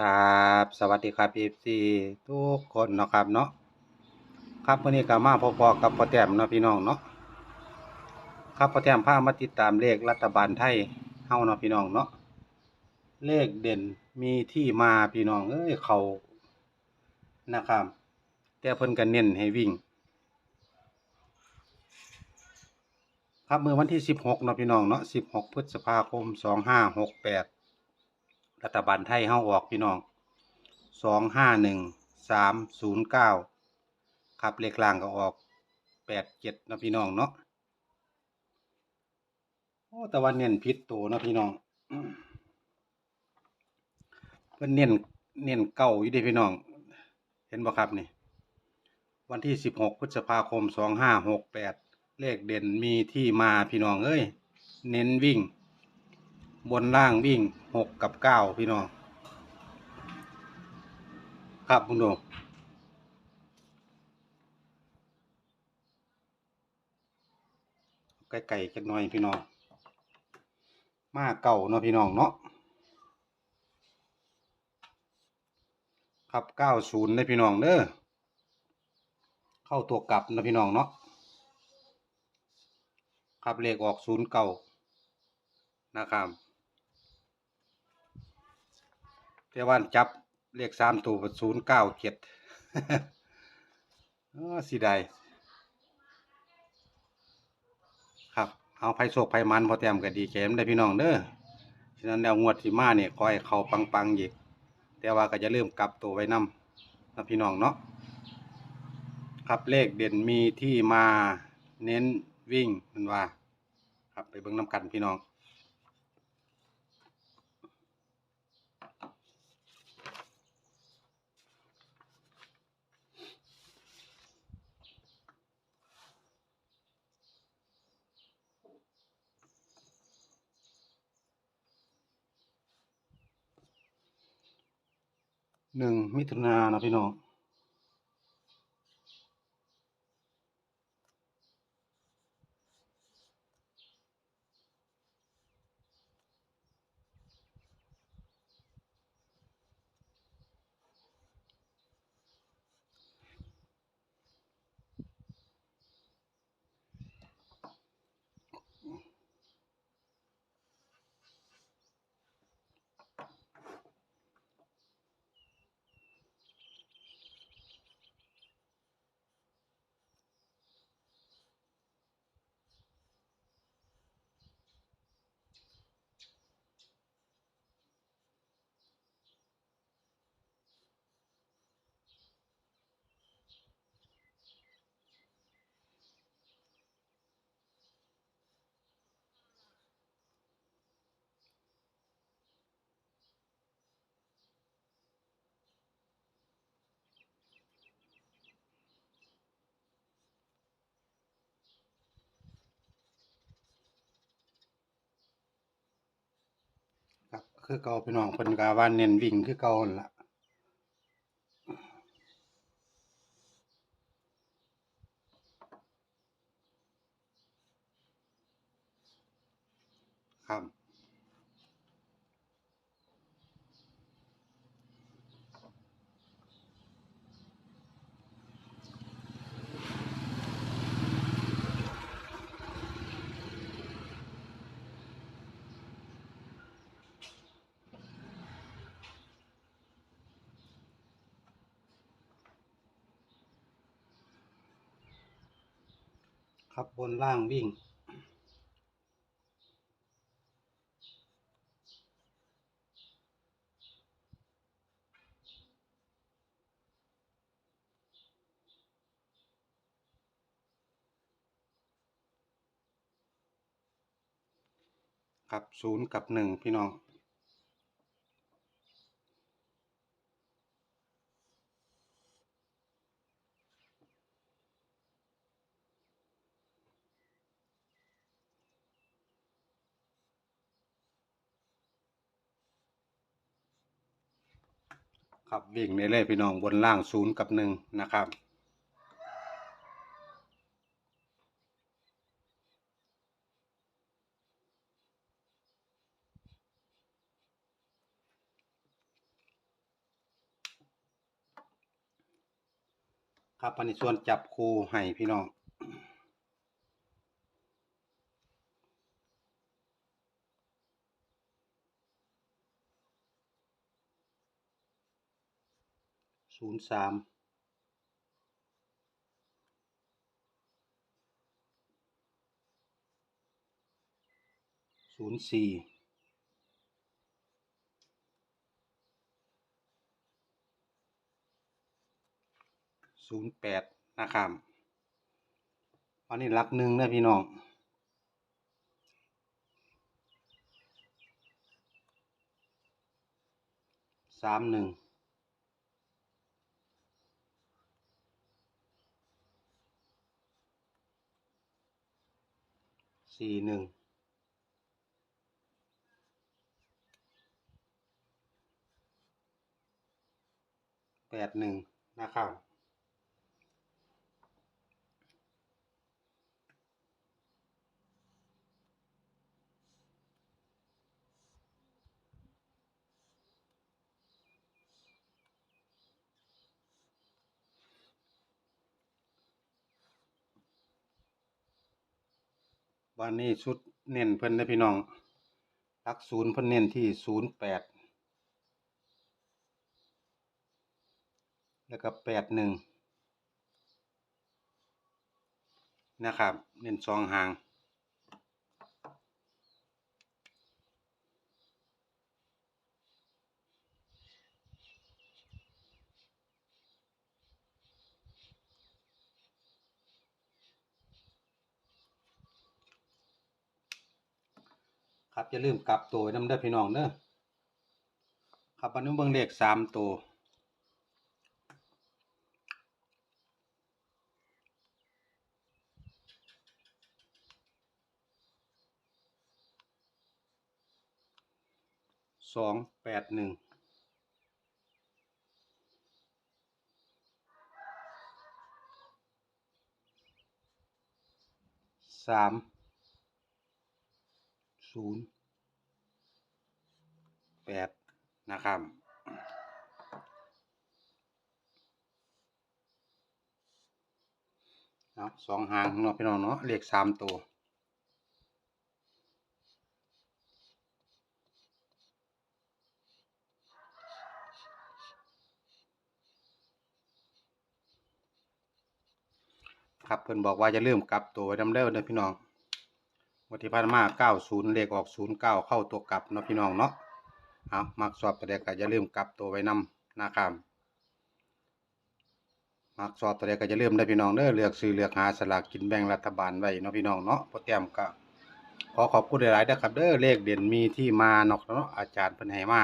ครับ สวัสดีครับ FC ทุกคนเนาะครับเนาะครับวันนี้ก็มาพอๆกับพ่อแต้มเนาะพี่น้องเนาะครับพ่อแต้มพามาติดตามเลขรัฐบาลไทยเฮาเนาะพี่น้องเนาะเลขเด่นมีที่มาพี่น้องเอ้ยเขานะครับ แต่เพิ่นก็เน้นให้วิ่ง ครับเมื่อวันที่16เนาะพี่น้องเนาะ16พฤษภาคม2568 รัฐบาลไทยเฮาออกพี่น้องสองห้าหนึ่งสามศูนย์เก้าครับเลขล่างก็ออกแปดเจ็ดนะพี่น้องเนาะโอ้แต่ว่าเน้นพิษตัวนะพี่น้องเพิ่นเน้นเน้นเก้าอยู่ด้พี่น้อง เห็นบ่ครับนี่ วันที่สิบหกพฤษภาคมสองห้าหกแปดเลขเด่นมีที่มาพี่น้องเอ้ย เน้นวิ่ง บนล่างวิ่งหกกับเก้าพี่น้อง ครับคุณโดไก่ๆจักหน่อยพี่น้อง มาเก่าเนาะพี่น้องเนาะ ครับเก้าศูนย์ในพี่น้องเด้อ เข้าตัวกลับนะพี่น้องเนาะ ครับเลขออกศูนย์เก่านะครับ แต่ว่าจับเลขสามตัวศูนย์เก้าเจ็ดเออสิได้ครับ เอาไผโศกไผมันพอแต้มก็ดีแกมได้พี่น้องเด้อฉะนั้นแนวงวดที่มาเนี่ยขอให้เขาปังๆอีกแต่ว่าก็จะเริ่มกลับตัวไว้นำนะพี่น้องเนาะครับเลขเด่นมีที่มาเน้นวิ่งมันว่า ครับไปเบิ่งน้ำกันพี่น้อง หนึ่งมิถุนานะพี่น้อง คือเก่าพี่น้องเพิ่นกาว่าเน้นวิ่งคือเก่าหั่นล่ะครับ ครับบนล่างวิ่ง ครับศูนย์กับหนึ่งพี่น้อง ครับวิ่งในเลยพี่น้องบนล่างศูนย์กับหนึ่งนะครับ ครับอันนี้ส่วนจับคูให้พี่น้อง ศูนย์สามศูนย์สี่ศูนย์แปดนะครับอันนี้ลักหนึ่งนะพี่น้องสามหนึ่ง สี่หนึ่งแปดหนึ่งนะครับ วันนี้ชุดเน้นเพิ่นนะพี่น้องหลักศูนย์เพิ่นเน้นที่ศูนย์แปดแล้วก็แปดหนึ่งนะครับ เน้นสองหาง ครับอย่าลืมกลับตัวไว้ำเด้อพี่น้องเด้อครับอันนี้เบิ่งเลขสามตัวสองแปดหนึ่งสาม ศูนย์แปดนะครับเนาะสองหางเนาะพี่น้องเนาะเลขสามตัวครับเพิ่นบอกว่าจะเริ่มกลับตัวไว้นำเด้อเด้อพี่น้อง วันที่ผ่านมา90เลขออก09เก้าเข้าตัวกลับเนาะพี่น้องเนาะเอามักสอบตัวใดก็อย่าลืมกลับตัวไว้นำนะครับมักสอบตัวใดก็อย่าลืมเด้พี่น้องเด้อเลือกซื้อเลือกหาสลากกินแบ่งรัฐบาลไว้เนาะพี่น้องเนาะพอแต้มก็ขอขอบคุณหลายๆเด้อครับเด้อเลขเด่นมีที่มาเนาะเนาะอาจารย์เพิ่นให้มา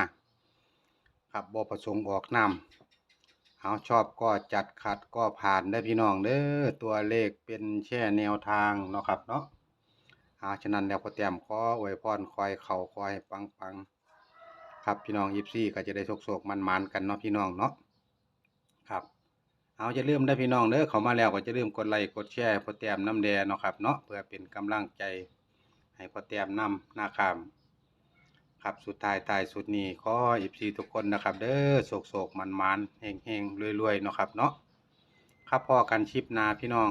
ครับบ่ประสงค์ออกนาเอาชอบก็จัดขัดก็ผ่านได้พี่น้องเด้อตัวเลขเป็นแช่แนวทางเนาะครับเนาะ อาฉะนั้นแล้วพอเตรียมขออวยพรคอยเข่าคอยปังปังครับพี่น้องยิบซี่ก็จะได้โศกๆมันๆกันเนาะพี่น้องเนาะครับ เอาจะเริ่มได้พี่น้องเด้อเขามาแล้วก็จะเริ่มกดไลค์กดแชร์พอเตรียมน้ำแดงเนาะครับเนาะเพื่อเป็นกำลังใจ ให้พอเตรียมนำหน้าคำครับสุดท้ายท้ายสุดนี้ขออีพีทุกคนนะครับ เด้อโศกโศกมันมันเฮงเฮงรวยรวยๆเนาะครับเนาะครับพอกันชิปนาพี่น้อง